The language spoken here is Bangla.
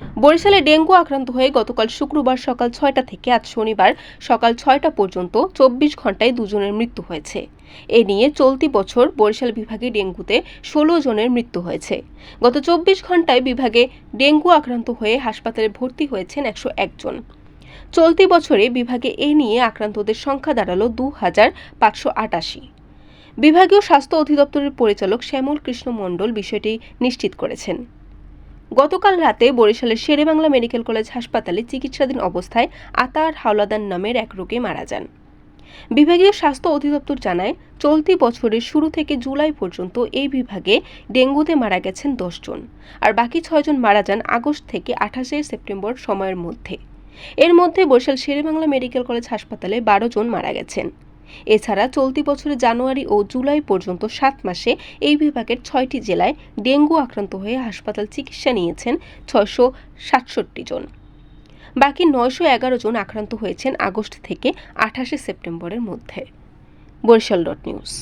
বরিশালে ডেঙ্গু আক্রান্ত হয়ে গতকাল শুক্রবার সকাল ছয়টা থেকে আজ শনিবার সকাল ছয়টা পর্যন্ত চব্বিশ ঘন্টায় দুজনের মৃত্যু হয়েছে। এ নিয়ে চলতি বছর বরিশাল বিভাগে ডেঙ্গুতে ষোলো জনের মৃত্যু হয়েছে। গত চব্বিশ ঘন্টায় বিভাগে ডেঙ্গু আক্রান্ত হয়ে হাসপাতালে ভর্তি হয়েছেন একশো একজন চলতি বছরে বিভাগে এ নিয়ে আক্রান্তদের সংখ্যা দাঁড়াল দু হাজার পাঁচশো আটাশি। বিভাগীয় স্বাস্থ্য অধিদপ্তরের পরিচালক শ্যামল কৃষ্ণ মণ্ডল বিষয়টি নিশ্চিত করেছেন। গতকাল রাতে বরিশালের শেরেবাংলা মেডিকেল কলেজ হাসপাতালে চিকিৎসাধীন অবস্থায় আতার হাওলাদার নামের এক রোগী মারা যান। বিভাগীয় স্বাস্থ্য অধিদপ্তর জানায়, চলতি বছরের শুরু থেকে জুলাই পর্যন্ত এই বিভাগে ডেঙ্গুতে মারা গেছেন জন, আর বাকি ছয়জন মারা যান আগস্ট থেকে আঠাশে সেপ্টেম্বর সময়ের মধ্যে। এর মধ্যে বরিশাল শেরেবাংলা মেডিকেল কলেজ হাসপাতালে বারো জন মারা গেছেন। এছাড়া চলতি বছরের জানুয়ারি ও জুলাই পর্যন্ত সাত মাসে এই বিভাগের ছয়টি জেলায় ডেঙ্গু আক্রান্ত হয়ে হাসপাতাল চিকিৎসা নিয়েছেন ছয়শো সাতষট্টি জন। বাকি নয়শো এগারো জন আক্রান্ত হয়েছেন আগস্ট থেকে আঠাশে সেপ্টেম্বরের মধ্যে। Barishal dot news.